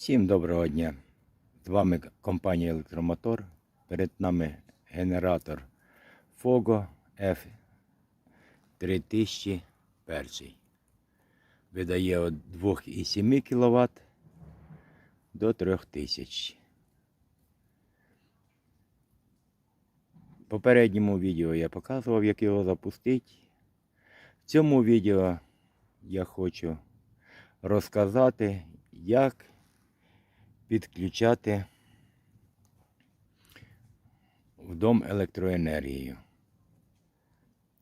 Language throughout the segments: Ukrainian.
Всім доброго дня. З вами компанія Електромотор. Перед нами генератор Fogo F3001. Видає від 2,7 кВт до 3000. В попередньому відео я показував, як його запустити. В цьому відео я хочу розказати, як підключати в дом електроенергію.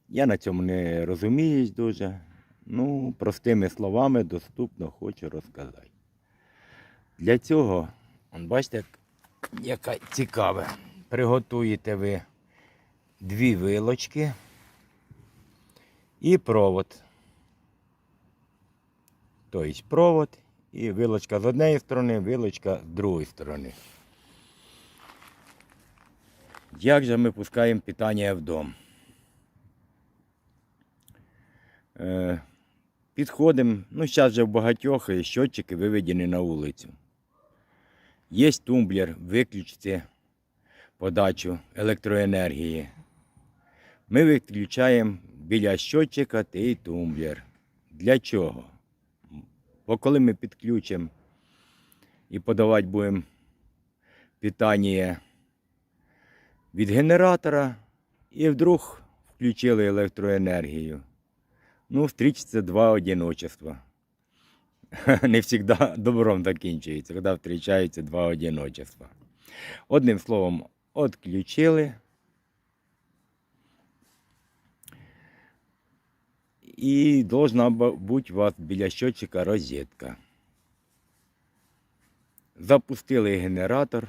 Я на цьому не розуміюсь дуже. Ну, простими словами доступно хочу розказати. Для цього, бачите, яка цікаве. Приготуєте ви дві вилочки і провод. Тобто провод і вилочка з однієї сторони, вилочка з другої сторони. Як же ми пускаємо питання в дом? Е, підходимо, ну зараз вже в багатьох щотчики виведені на вулицю. Є тумблер, виключити подачу електроенергії. Ми виключаємо біля щотчика той тумблер. Для чого? Бо коли ми підключимо і подавати будемо питання від генератора, і вдруг включили електроенергію. Ну, встрічаться два одиночества. Не завжди добром закінчується, коли зустрічаються два одиночества. Одним словом, відключили. І должна бу- бути у вас біля щотчика розетка. Запустили генератор,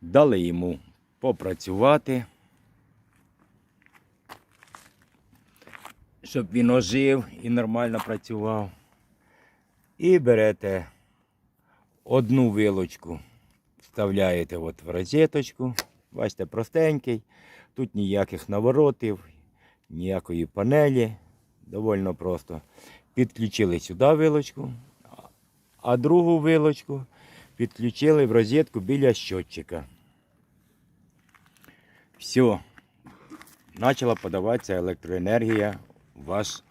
дали йому попрацювати, щоб він ожив і нормально працював. І берете одну вилочку, вставляєте от в розеточку. Бачите, простенький. Тут ніяких наворотів, ніякої панелі. Довольно просто. Підключили сюди вилочку, а другу вилочку підключили в розетку біля щотчика. Все. Почала подаватися електроенергія в ваш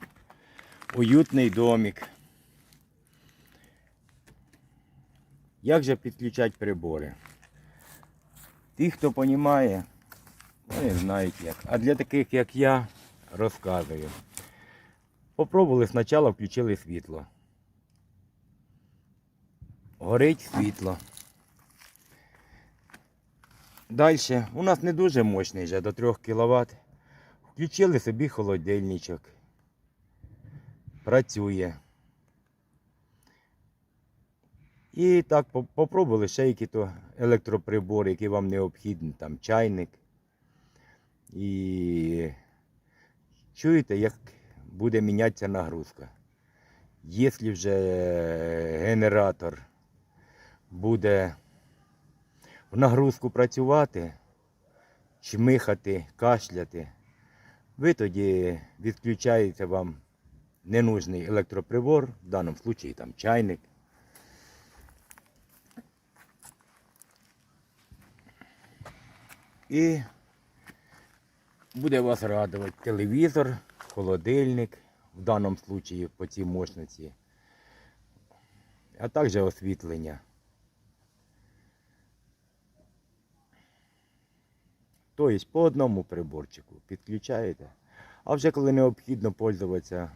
уютний домик. Як же підключати прибори? Ті, хто розуміє, вони знають як. А для таких, як я, розказую. Попробували спочатку включили світло. Горить світло. Далі, у нас не дуже мощний вже до 3 кВт. Включили собі холодильничок. Працює. І так по- попробували ще які то електроприбори, які вам необхідні, там чайник. І чуєте, як буде мінятися нагрузка. Якщо вже генератор буде в нагрузку працювати, чмихати, кашляти, ви тоді відключаєте вам ненужний електроприбор, в даному випадку там чайник. І буде вас радувати телевізор, холодильник, в даному випадку по цій мощності, а також освітлення. Тобто по одному приборчику підключаєте. А вже коли необхідно пользуватися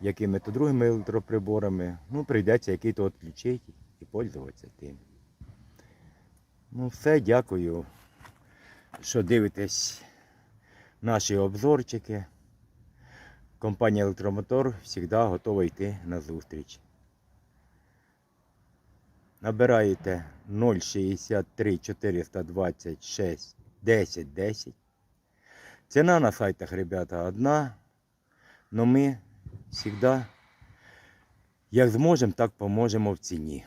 якими-то другими електроприборами, ну прийдеться який-то відключити і пользуватися тим. Ну все, дякую, що дивитесь наші обзорчики. Компанія Електромотор завжди готова йти на зустріч. Набираєте 063 426 10 10. Ціна на сайтах, ребята, одна. Но ми завжди, як зможемо, так поможемо в ціні.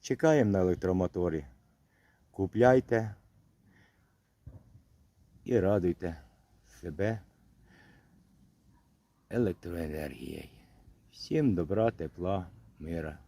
Чекаємо на електромоторі. Купляйте і радуйте себе електроенергією. Всім добра, тепла, мира.